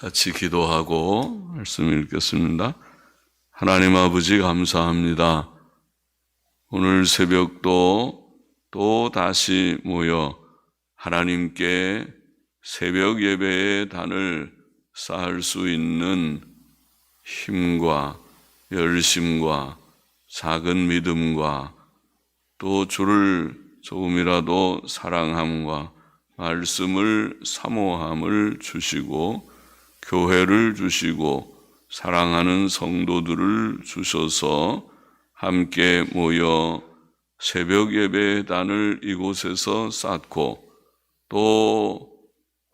같이 기도하고 말씀 읽겠습니다. 하나님 아버지 감사합니다. 오늘 새벽도 또 다시 모여 하나님께 새벽 예배의 단을 쌓을 수 있는 힘과 열심과 작은 믿음과 또 주를 조금이라도 사랑함과 말씀을 사모함을 주시고 교회를 주시고 사랑하는 성도들을 주셔서 함께 모여 새벽 예배 단을 이곳에서 쌓고 또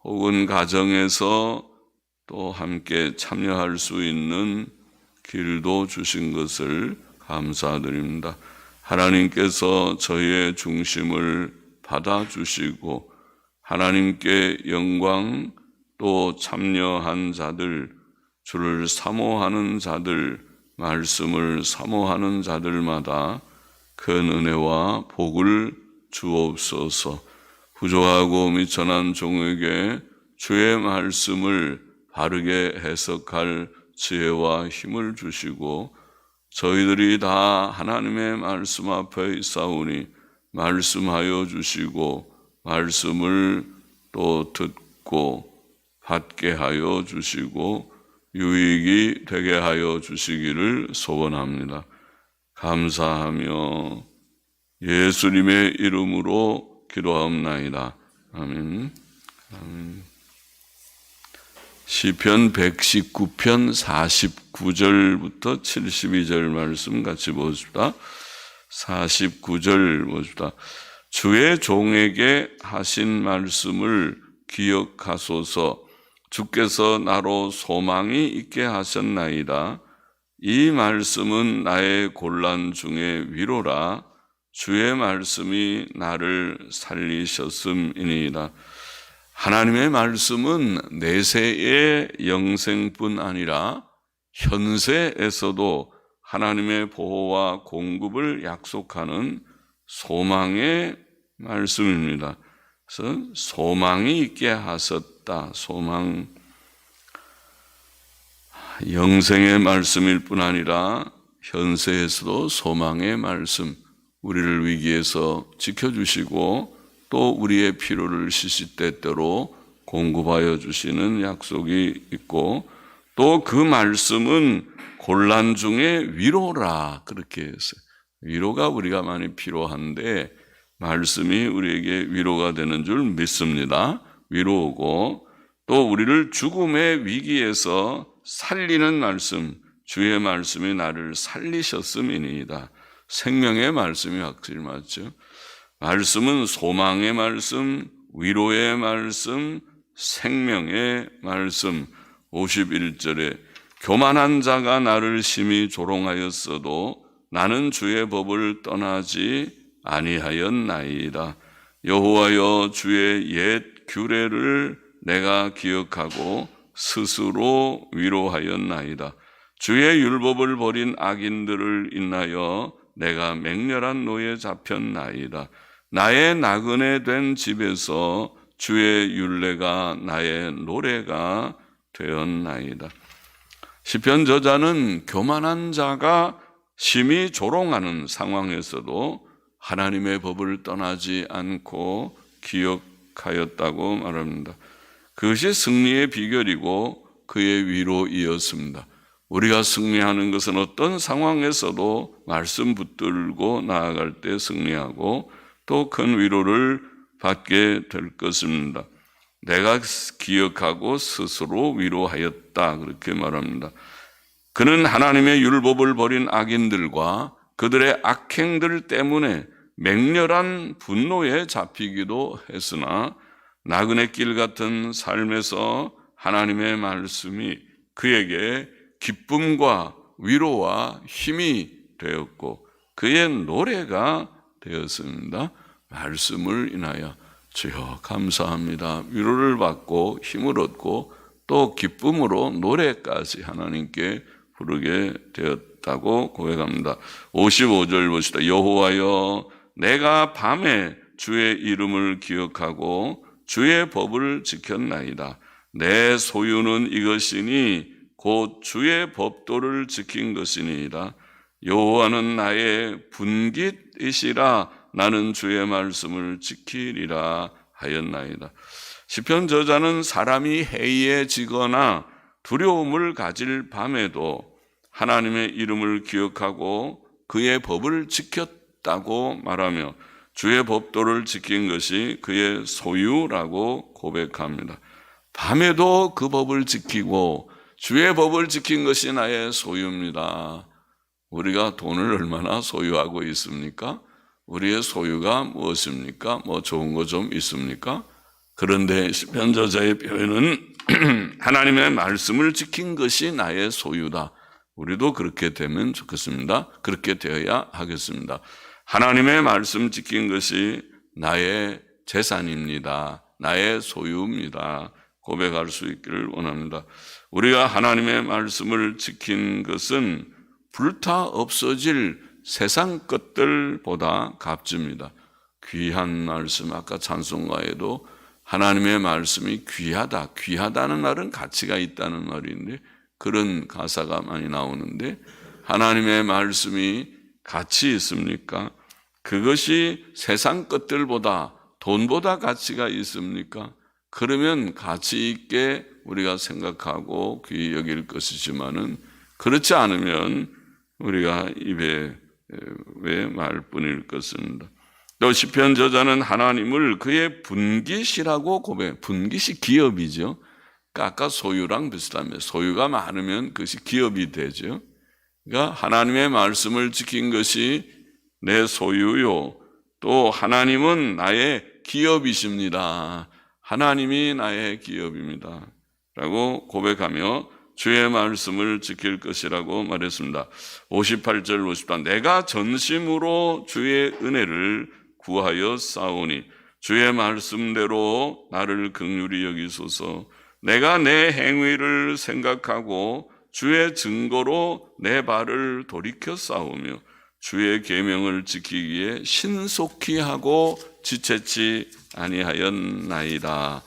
혹은 가정에서 또 함께 참여할 수 있는 길도 주신 것을 감사드립니다. 하나님께서 저희의 중심을 받아주시고 하나님께 영광 또 참여한 자들, 주를 사모하는 자들, 말씀을 사모하는 자들마다 큰 은혜와 복을 주옵소서. 부족하고 미천한 종에게 주의 말씀을 바르게 해석할 지혜와 힘을 주시고 저희들이 다 하나님의 말씀 앞에 있사오니 말씀하여 주시고 말씀을 또 듣고 받게 하여 주시고 유익이 되게 하여 주시기를 소원합니다. 감사하며 예수님의 이름으로 기도하옵나이다. 아멘. 아멘. 시편 119편 49절부터 72절 말씀 같이 보십시다. 49절 보십시다. 주의 종에게 하신 말씀을 기억하소서 주께서 나로 소망이 있게 하셨나이다. 이 말씀은 나의 곤란 중에 위로라. 주의 말씀이 나를 살리셨음이니이다. 하나님의 말씀은 내세의 영생뿐 아니라 현세에서도 하나님의 보호와 공급을 약속하는 소망의 말씀입니다. 그래서 소망이 있게 하셨다. 소망. 영생의 말씀일 뿐 아니라 현세에서도 소망의 말씀. 우리를 위기에서 지켜주시고 또 우리의 필요를 시시때때로 공급하여 주시는 약속이 있고 또 그 말씀은 곤란 중에 위로라 그렇게 했어요. 위로가 우리가 많이 필요한데 말씀이 우리에게 위로가 되는 줄 믿습니다. 위로고 또 우리를 죽음의 위기에서 살리는 말씀, 주의 말씀이 나를 살리셨음이니이다. 생명의 말씀이 확실히 맞죠. 말씀은 소망의 말씀, 위로의 말씀, 생명의 말씀. 51절에 교만한 자가 나를 심히 조롱하였어도 나는 주의 법을 떠나지 아니하였나이다. 여호와여 주의 옛 규례를 내가 기억하고 스스로 위로하였나이다. 주의 율법을 버린 악인들을 인하여 내가 맹렬한 노에 잡혔나이다. 나의 나그네 된 집에서 주의 율례가 나의 노래가 되었나이다. 시편 저자는 교만한 자가 심히 조롱하는 상황에서도 하나님의 법을 떠나지 않고 기억하였다고 말합니다. 그것이 승리의 비결이고 그의 위로이었습니다. 우리가 승리하는 것은 어떤 상황에서도 말씀 붙들고 나아갈 때 승리하고 또 큰 위로를 받게 될 것입니다. 내가 기억하고 스스로 위로하였다. 그렇게 말합니다. 그는 하나님의 율법을 버린 악인들과 그들의 악행들 때문에 맹렬한 분노에 잡히기도 했으나 나그네 길 같은 삶에서 하나님의 말씀이 그에게 기쁨과 위로와 힘이 되었고 그의 노래가 되었습니다. 말씀을 인하여 주여 감사합니다. 위로를 받고 힘을 얻고 또 기쁨으로 노래까지 하나님께 부르게 되었다고 고백합니다. 55절 보시다. 여호와여 내가 밤에 주의 이름을 기억하고 주의 법을 지켰나이다. 내 소유는 이것이니 곧 주의 법도를 지킨 것이니이다. 여호와는 나의 분깃이시라 나는 주의 말씀을 지키리라 하였나이다. 시편 저자는 사람이 해이해지거나 두려움을 가질 밤에도 하나님의 이름을 기억하고 그의 법을 지켰다 고 말하며 주의 법도를 지킨 것이 그의 소유라고 고백합니다. 밤에도 그 법을 지키고 주의 법을 지킨 것이 나의 소유입니다. 우리가 돈을 얼마나 소유하고 있습니까? 우리의 소유가 무엇입니까? 뭐 좋은 거 좀 있습니까? 그런데 시편 저자의 표현은 하나님의 말씀을 지킨 것이 나의 소유다. 우리도 그렇게 되면 좋겠습니다. 그렇게 되어야 하겠습니다. 하나님의 말씀 지킨 것이 나의 재산입니다. 나의 소유입니다. 고백할 수 있기를 원합니다. 우리가 하나님의 말씀을 지킨 것은 불타 없어질 세상 것들보다 값집니다. 귀한 말씀, 아까 찬송가에도 하나님의 말씀이 귀하다. 귀하다는 말은 가치가 있다는 말인데 그런 가사가 많이 나오는데 하나님의 말씀이 가치 있습니까? 그것이 세상 것들보다 돈보다 가치가 있습니까? 그러면 가치 있게 우리가 생각하고 귀히 여길 것이지만은 그렇지 않으면 우리가 입에 왜 말뿐일 것입니다. 또 시편 저자는 하나님을 그의 분깃이라고 고백. 분깃이 기업이죠. 아까 소유랑 비슷하면 소유가 많으면 그것이 기업이 되죠. 그러니까 하나님의 말씀을 지킨 것이 내 소유요. 또 하나님은 나의 기업이십니다. 하나님이 나의 기업입니다. 라고 고백하며 주의 말씀을 지킬 것이라고 말했습니다. 58절 50단 내가 전심으로 주의 은혜를 구하여 싸우니 주의 말씀대로 나를 극률히 여기소서 내가 내 행위를 생각하고 주의 증거로 내 발을 돌이켜 싸우며 주의 계명을 지키기에 신속히 하고 지체치 아니하였나이다.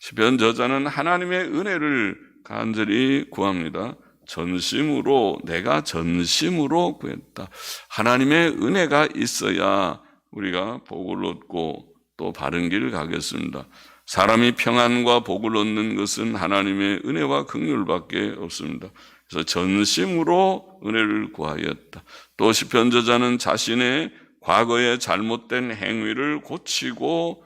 시편 저자는 하나님의 은혜를 간절히 구합니다. 전심으로 내가 전심으로 구했다. 하나님의 은혜가 있어야 우리가 복을 얻고 또 바른 길을 가겠습니다. 사람이 평안과 복을 얻는 것은 하나님의 은혜와 긍휼밖에 없습니다. 그래서 전심으로 은혜를 구하였다. 또 시편 저자는 자신의 과거의 잘못된 행위를 고치고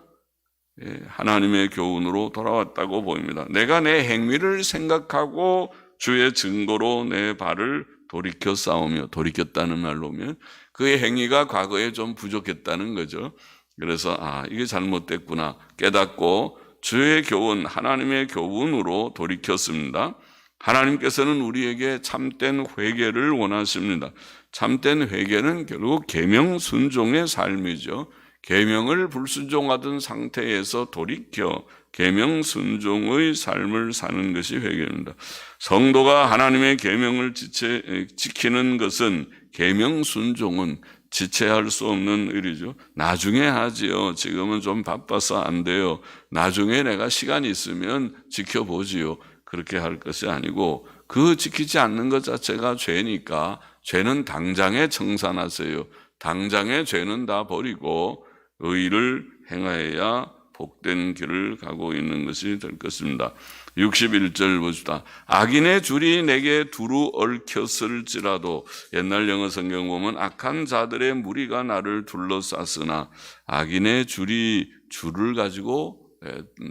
예, 하나님의 교훈으로 돌아왔다고 보입니다. 내가 내 행위를 생각하고 주의 증거로 내 발을 돌이켜 싸우며 돌이켰다는 말로 면 그의 행위가 과거에 좀 부족했다는 거죠. 그래서 아 이게 잘못됐구나 깨닫고 주의 교훈 하나님의 교훈으로 돌이켰습니다. 하나님께서는 우리에게 참된 회개를 원하십니다. 참된 회개는 결국 계명 순종의 삶이죠. 계명을 불순종하던 상태에서 돌이켜 계명 순종의 삶을 사는 것이 회개입니다. 성도가 하나님의 계명을 지키는 것은 계명 순종은 지체할 수 없는 일이죠. 나중에 하지요. 지금은 좀 바빠서 안 돼요. 나중에 내가 시간이 있으면 지켜보지요. 그렇게 할 것이 아니고 그 지키지 않는 것 자체가 죄니까 죄는 당장에 청산하세요. 당장에 죄는 다 버리고 의를 행하여야 복된 길을 가고 있는 것이 될 것입니다. 61절 보시다. 악인의 줄이 내게 두루 얽혔을지라도 옛날 영어 성경 보면 악한 자들의 무리가 나를 둘러쌌으나 악인의 줄이 줄을 가지고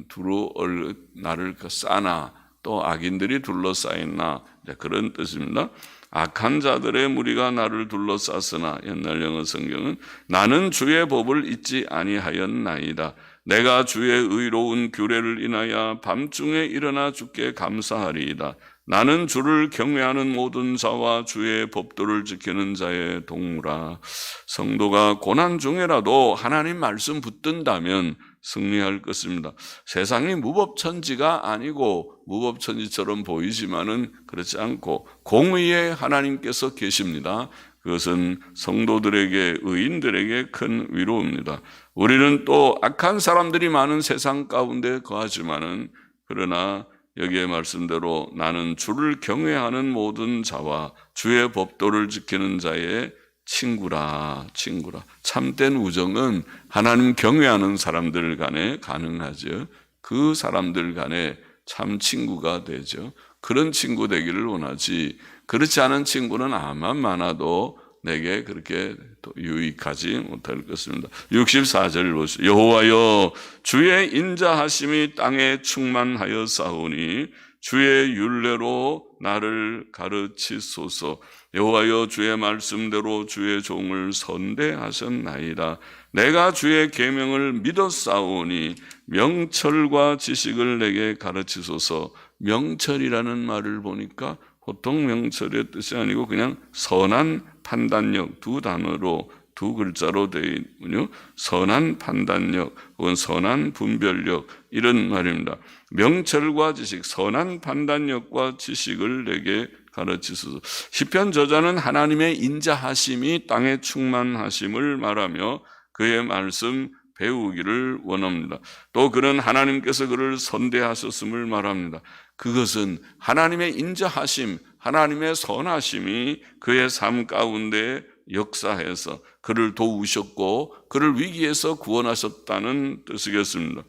두루 얼 나를 싸나 또 악인들이 둘러싸였나 그런 뜻입니다. 악한 자들의 무리가 나를 둘러쌌으나 옛날 영어 성경은 나는 주의 법을 잊지 아니하였나이다. 내가 주의 의로운 규례를 인하여 밤중에 일어나 주께 감사하리이다. 나는 주를 경외하는 모든 자와 주의 법도를 지키는 자의 동무라. 성도가 고난 중에라도 하나님 말씀 붙든다면 승리할 것입니다. 세상이 무법천지가 아니고 무법천지처럼 보이지만은 그렇지 않고 공의의 하나님께서 계십니다. 그것은 성도들에게 의인들에게 큰 위로입니다. 우리는 또 악한 사람들이 많은 세상 가운데 거하지만은 그러나 여기에 말씀대로 나는 주를 경외하는 모든 자와 주의 법도를 지키는 자의 친구라, 친구라. 참된 우정은 하나님 경외하는 사람들 간에 가능하죠. 그 사람들 간에 참 친구가 되죠. 그런 친구 되기를 원하지. 그렇지 않은 친구는 아만 많아도 내게 그렇게 또 유익하지 못할 것입니다. 64절 보시죠. 여호와여 주의 인자하심이 땅에 충만하여 싸우니 주의 윤례로 나를 가르치소서. 여호와여 주의 말씀대로 주의 종을 선대하셨나이다. 내가 주의 계명을 싸우니 명철과 지식을 내게 가르치소서. 명철이라는 말을 보니까 보통 명철의 뜻이 아니고 그냥 선한 판단력 두 단어로 두 글자로 되어 있군요. 선한 판단력 혹은 선한 분별력 이런 말입니다. 명철과 지식, 선한 판단력과 지식을 내게 가르치소서. 시편 저자는 하나님의 인자하심이 땅에 충만하심을 말하며 그의 말씀 배우기를 원합니다. 또 그는 하나님께서 그를 선대하셨음을 말합니다. 그것은 하나님의 인자하심, 하나님의 선하심이 그의 삶 가운데 역사해서 그를 도우셨고 그를 위기에서 구원하셨다는 뜻이겠습니다.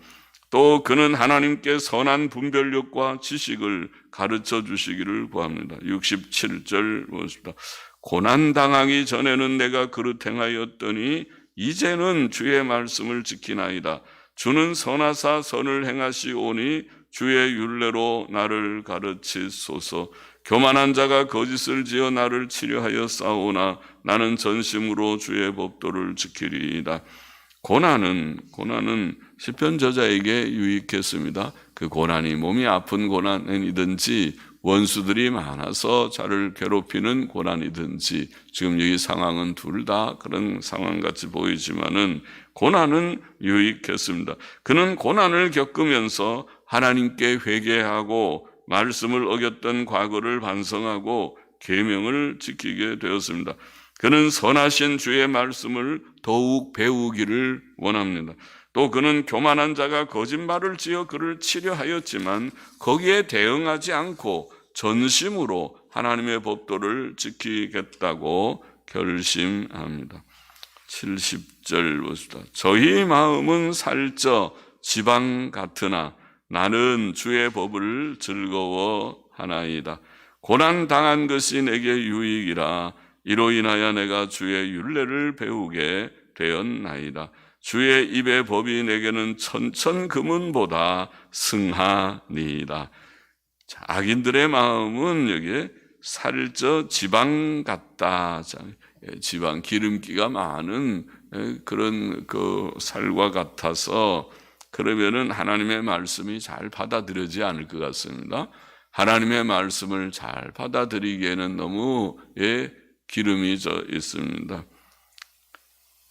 또 그는 하나님께 선한 분별력과 지식을 가르쳐 주시기를 구합니다. 67절 보십니다. 고난 당하기 전에는 내가 그릇 행하였더니 이제는 주의 말씀을 지키나이다. 주는 선하사 선을 행하시오니 주의 윤례로 나를 가르치소서. 교만한 자가 거짓을 지어 나를 치료하여 싸우나 나는 전심으로 주의 법도를 지키리이다. 고난은 고난은 시편 저자에게 유익했습니다. 그 고난이 몸이 아픈 고난이든지 원수들이 많아서 자를 괴롭히는 고난이든지 지금 여기 상황은 둘 다 그런 상황 같이 보이지만은 고난은 유익했습니다. 그는 고난을 겪으면서 하나님께 회개하고 말씀을 어겼던 과거를 반성하고 계명을 지키게 되었습니다. 그는 선하신 주의 말씀을 더욱 배우기를 원합니다. 또 그는 교만한 자가 거짓말을 지어 그를 치료하였지만 거기에 대응하지 않고 전심으로 하나님의 법도를 지키겠다고 결심합니다. 70절 보시다. 저희 마음은 살쪄 지방 같으나 나는 주의 법을 즐거워하나이다. 고난 당한 것이 내게 유익이라 이로 인하여 내가 주의 윤례를 배우게 되었나이다. 주의 입의 법이 내게는 천천 금은보다 승하니이다. 자, 악인들의 마음은 여기에 살쪄 지방 같다. 자, 예, 지방 기름기가 많은 예, 그런 그 살과 같아서 그러면은 하나님의 말씀이 잘 받아들여지지 않을 것 같습니다. 하나님의 말씀을 잘 받아들이기에는 너무 예, 기름이 져 있습니다.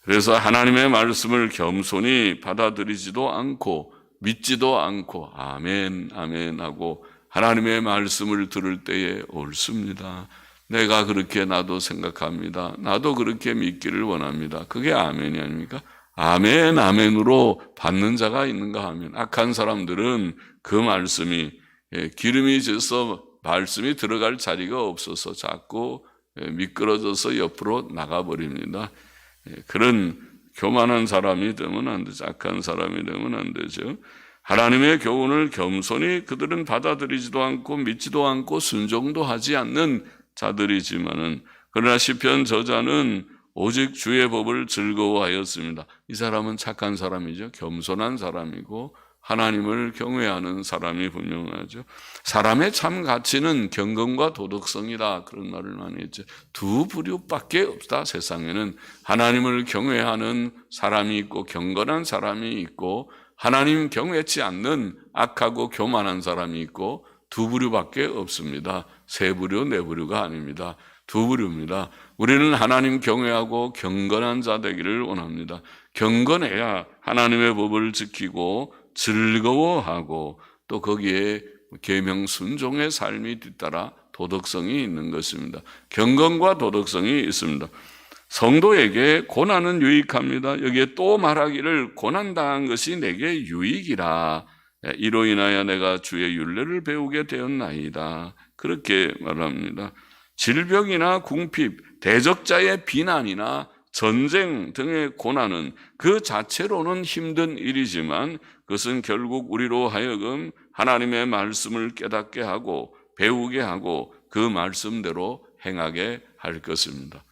그래서 하나님의 말씀을 겸손히 받아들이지도 않고 믿지도 않고 아멘 아멘 하고 하나님의 말씀을 들을 때에 옳습니다. 내가 그렇게 나도 생각합니다. 나도 그렇게 믿기를 원합니다. 그게 아멘이 아닙니까? 아멘 아멘으로 받는 자가 있는가 하면 악한 사람들은 그 말씀이 예, 기름이 져서 말씀이 들어갈 자리가 없어서 자꾸 예, 미끄러져서 옆으로 나가버립니다. 예, 그런 교만한 사람이 되면 안 되죠. 악한 사람이 되면 안 되죠. 하나님의 교훈을 겸손히 그들은 받아들이지도 않고 믿지도 않고 순종도 하지 않는 자들이지만은 그러나 시편 저자는 오직 주의 법을 즐거워하였습니다. 이 사람은 착한 사람이죠. 겸손한 사람이고 하나님을 경외하는 사람이 분명하죠. 사람의 참 가치는 경건과 도덕성이다. 그런 말을 많이 했죠. 두 부류밖에 없다. 세상에는 하나님을 경외하는 사람이 있고 경건한 사람이 있고 하나님 경외치 않는 악하고 교만한 사람이 있고 두 부류밖에 없습니다. 세 부류, 네 부류가 아닙니다. 두 부류입니다. 우리는 하나님 경외하고 경건한 자 되기를 원합니다. 경건해야 하나님의 법을 지키고 즐거워하고 또 거기에 계명 순종의 삶이 뒤따라 도덕성이 있는 것입니다. 경건과 도덕성이 있습니다. 성도에게 고난은 유익합니다. 여기에 또 말하기를 고난 당한 것이 내게 유익이라 예, 이로 인하여 내가 주의 윤례를 배우게 되었나이다. 그렇게 말합니다. 질병이나 궁핍, 대적자의 비난이나 전쟁 등의 고난은 그 자체로는 힘든 일이지만 그것은 결국 우리로 하여금 하나님의 말씀을 깨닫게 하고 배우게 하고 그 말씀대로 행하게 할 것입니다.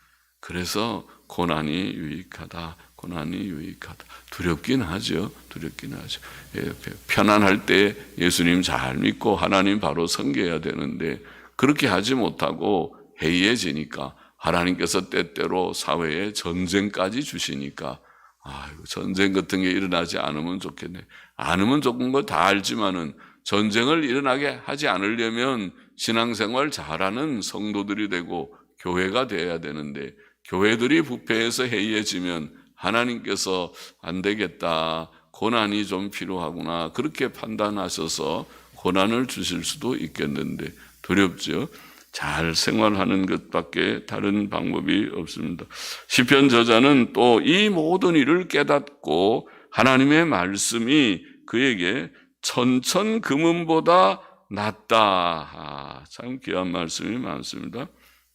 그래서 고난이 유익하다. 고난이 유익하다. 두렵긴 하죠. 두렵긴 하죠. 예, 편안할 때 예수님 잘 믿고 하나님 바로 섬겨야 되는데 그렇게 하지 못하고 해이해지니까 하나님께서 때때로 사회에 전쟁까지 주시니까 아이고 전쟁 같은 게 일어나지 않으면 좋겠네. 않으면 좋은 거 다 알지만은 전쟁을 일어나게 하지 않으려면 신앙생활 잘하는 성도들이 되고 교회가 돼야 되는데 교회들이 부패해서 해이해지면 하나님께서 안 되겠다. 고난이 좀 필요하구나. 그렇게 판단하셔서 고난을 주실 수도 있겠는데 두렵죠. 잘 생활하는 것밖에 다른 방법이 없습니다. 시편 저자는 또 이 모든 일을 깨닫고 하나님의 말씀이 그에게 천천 금은보다 낫다. 아, 참 귀한 말씀이 많습니다.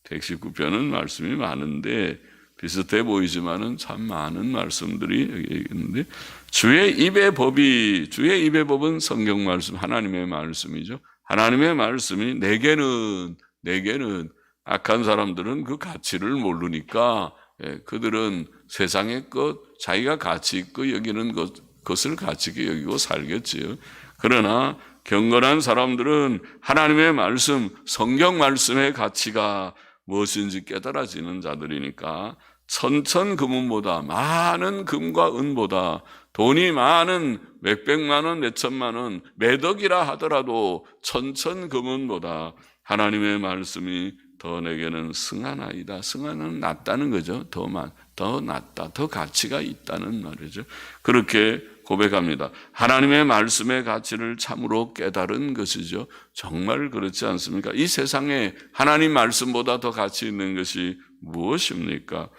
119편은 말씀이 많은데 비슷해 보이지만은 참 많은 말씀들이 여기 있는데 주의 입의 법이 주의 입의 법은 성경 말씀 하나님의 말씀이죠. 하나님의 말씀이 내게는 내게는 악한 사람들은 그 가치를 모르니까 예, 그들은 세상의 것 자기가 가치 있고 여기는 것, 것을 가치 있게 여기고 살겠지요. 그러나 경건한 사람들은 하나님의 말씀, 성경 말씀의 가치가 무엇인지 깨달아지는 자들이니까 천천 금은보다 많은 금과 은보다 돈이 많은 몇백만 원, 몇천만 원, 매덕이라 하더라도 천천 금은보다 하나님의 말씀이 더 내게는 승하나이다. 승하는 낫다는 거죠. 더 많, 더 낫다. 더 가치가 있다는 말이죠. 그렇게 고백합니다. 하나님의 말씀의 가치를 참으로 깨달은 것이죠. 정말 그렇지 않습니까? 이 세상에 하나님 말씀보다 더 가치 있는 것이 무엇입니까?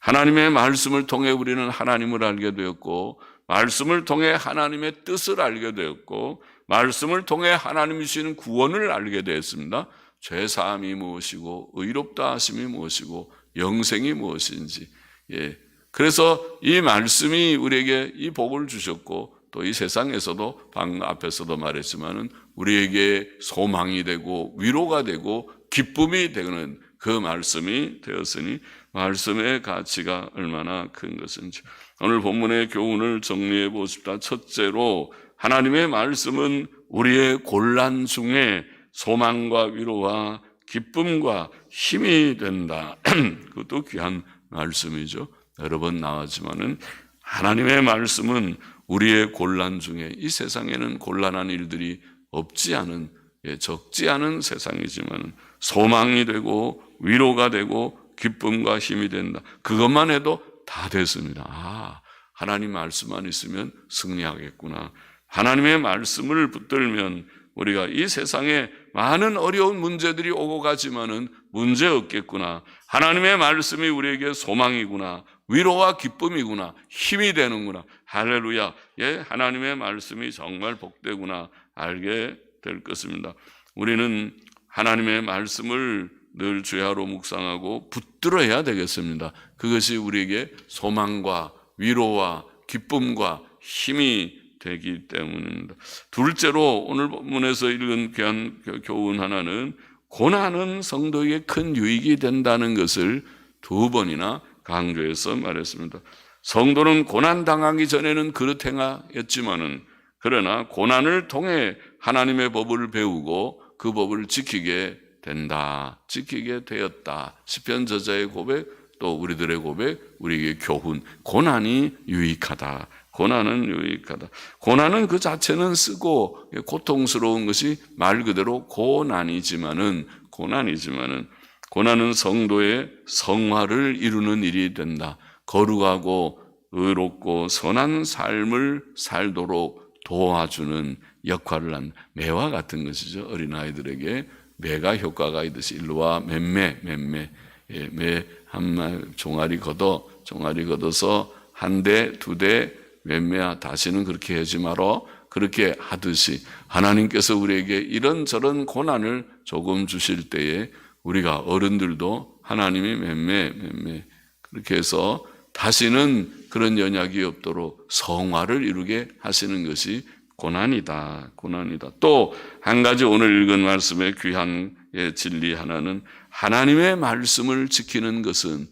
하나님의 말씀을 통해 우리는 하나님을 알게 되었고, 말씀을 통해 하나님의 뜻을 알게 되었고, 말씀을 통해 하나님이 주시는 구원을 알게 되었습니다. 죄 사함이 무엇이고 의롭다 하심이 무엇이고 영생이 무엇인지. 예. 그래서 이 말씀이 우리에게 이 복을 주셨고 또 이 세상에서도 방 앞에서도 말했지만은 우리에게 소망이 되고 위로가 되고 기쁨이 되는 그 말씀이 되었으니 말씀의 가치가 얼마나 큰 것인지 오늘 본문의 교훈을 정리해 보십시다. 첫째로 하나님의 말씀은 우리의 곤란 중에 소망과 위로와 기쁨과 힘이 된다. 그것도 귀한 말씀이죠. 여러 번 나왔지만은 하나님의 말씀은 우리의 곤란 중에 이 세상에는 곤란한 일들이 없지 않은 예, 적지 않은 세상이지만 소망이 되고 위로가 되고 기쁨과 힘이 된다. 그것만 해도 다 됐습니다. 아, 하나님 말씀만 있으면 승리하겠구나. 하나님의 말씀을 붙들면 우리가 이 세상에 많은 어려운 문제들이 오고 가지만은 문제 없겠구나. 하나님의 말씀이 우리에게 소망이구나. 위로와 기쁨이구나. 힘이 되는구나. 할렐루야. 예, 하나님의 말씀이 정말 복되구나. 알게 될 것입니다. 우리는 하나님의 말씀을 늘 주야로 묵상하고 붙들어야 되겠습니다. 그것이 우리에게 소망과 위로와 기쁨과 힘이 되기 때문입니다. 둘째로 오늘 본문에서 읽은 귀한 교훈 하나는 고난은 성도에게 큰 유익이 된다는 것을 두 번이나 강조해서 말했습니다. 성도는 고난 당하기 전에는 그릇 행하였지만은 그러나 고난을 통해 하나님의 법을 배우고 그 법을 지키게 된다. 지키게 되었다. 시편 저자의 고백 또 우리들의 고백, 우리에게 교훈. 고난이 유익하다. 고난은 유익하다. 고난은 그 자체는 쓰고 고통스러운 것이 말 그대로 고난이지만은 고난이지만은 고난은 성도의 성화를 이루는 일이 된다. 거룩하고 의롭고 선한 삶을 살도록 도와주는 역할을 한 매와 같은 것이죠. 어린아이들에게 매가 효과가 있듯이 일로와 맴매, 맴매. 예, 매한 종아리 걷어, 종아리 걷어서 한 대, 두 대, 맴매야 다시는 그렇게 하지 말어. 그렇게 하듯이 하나님께서 우리에게 이런저런 고난을 조금 주실 때에 우리가 어른들도 하나님이 맴매 맴매 그렇게 해서 다시는 그런 연약이 없도록 성화를 이루게 하시는 것이 고난이다. 고난이다. 또 한 가지 오늘 읽은 말씀의 귀한 예, 진리 하나는 하나님의 말씀을 지키는 것은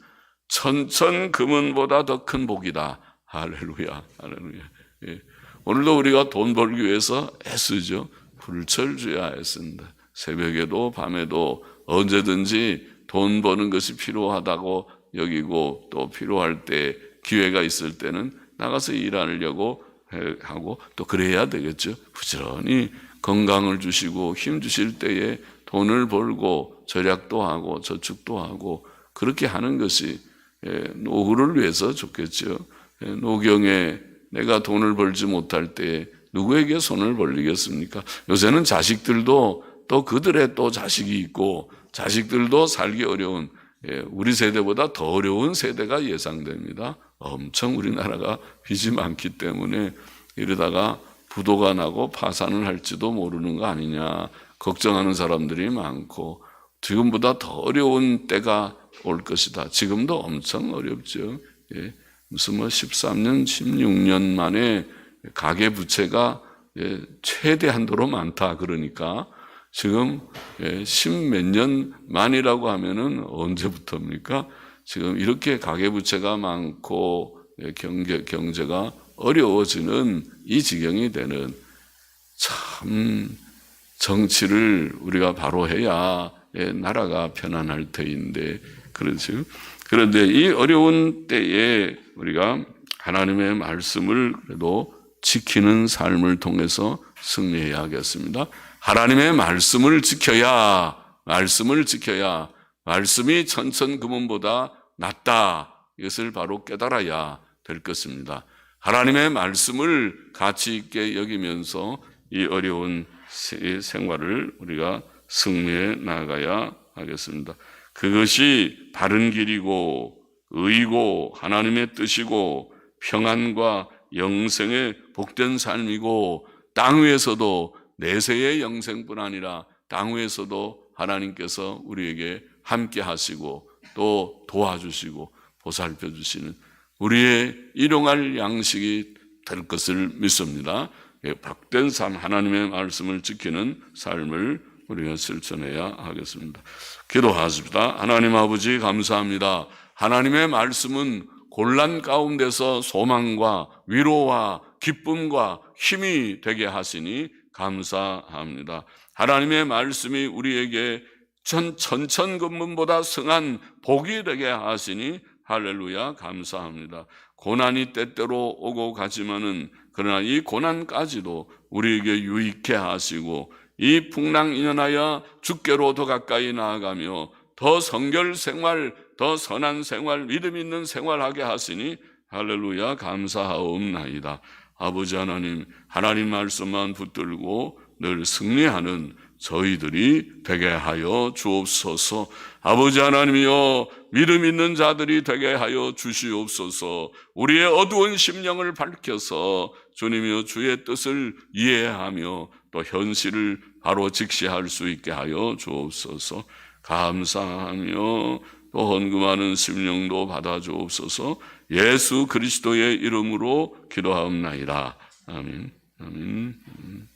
천천 금은보다 더 큰 복이다. 할렐루야. 할렐루야. 예. 오늘도 우리가 돈 벌기 위해서 애쓰죠. 불철주야 애쓴다. 새벽에도 밤에도 언제든지 돈 버는 것이 필요하다고 여기고 또 필요할 때 기회가 있을 때는 나가서 일하려고 해- 하고 또 그래야 되겠죠. 부지런히 건강을 주시고 힘 주실 때에 돈을 벌고 절약도 하고 저축도 하고 그렇게 하는 것이 예, 노후를 위해서 좋겠죠. 예, 노경에 내가 돈을 벌지 못할 때 누구에게 손을 벌리겠습니까? 요새는 자식들도 또 그들의 또 자식이 있고 자식들도 살기 어려운 예, 우리 세대보다 더 어려운 세대가 예상됩니다. 엄청 우리나라가 빚이 많기 때문에 이러다가 부도가 나고 파산을 할지도 모르는 거 아니냐 걱정하는 사람들이 많고 지금보다 더 어려운 때가 올 것이다. 지금도 엄청 어렵죠. 예, 무슨 뭐 13년, 16년 만에 가계 부채가 예, 최대 한도로 많다. 그러니까 지금 예, 십몇 년 만이라고 하면은 언제부터입니까? 지금 이렇게 가계 부채가 많고 예, 경제 경제가 어려워지는 이 지경이 되는 참 정치를 우리가 바로 해야 예, 나라가 편안할 터인데 그렇죠. 그런데 이 어려운 때에 우리가 하나님의 말씀을 그래도 지키는 삶을 통해서 승리해야겠습니다. 하나님의 말씀을 지켜야 말씀을 지켜야 말씀이 천천금은보다 낫다. 이것을 바로 깨달아야 될 것입니다. 하나님의 말씀을 가치 있게 여기면서 이 어려운 세- 생활을 우리가 승리해 나가야 하겠습니다. 그것이 바른 길이고 의고 하나님의 뜻이고 평안과 영생의 복된 삶이고 땅 위에서도 내세의 영생뿐 아니라 땅 위에서도 하나님께서 우리에게 함께 하시고 또 도와주시고 보살펴 주시는 우리의 일용할 양식이 될 것을 믿습니다. 예, 복된 삶, 하나님의 말씀을 지키는 삶을 우리가 실천해야 하겠습니다. 기도하십니다. 하나님 아버지 감사합니다. 하나님의 말씀은 곤란 가운데서 소망과 위로와 기쁨과 힘이 되게 하시니 감사합니다. 하나님의 말씀이 우리에게 전 천천근문보다 승한 복이 되게 하시니 할렐루야 감사합니다. 고난이 때때로 오고 가지만은 그러나 이 고난까지도 우리에게 유익해 하시고 이 풍랑 인연하여 주께로 더 가까이 나아가며 더 성결 생활, 더 선한 생활, 믿음 있는 생활하게 하시니 할렐루야 감사하옵나이다. 아버지 하나님, 하나님 말씀만 붙들고 늘 승리하는 저희들이 되게 하여 주옵소서. 아버지 하나님이여 믿음 있는 자들이 되게 하여 주시옵소서. 우리의 어두운 심령을 밝혀서 주님이여 주의 뜻을 이해하며 또 현실을 바로 직시할 수 있게 하여 주옵소서. 감사하며 또 헌금하는 심령도 받아 주옵소서. 예수 그리스도의 이름으로 기도하옵나이다. 아멘. 아멘.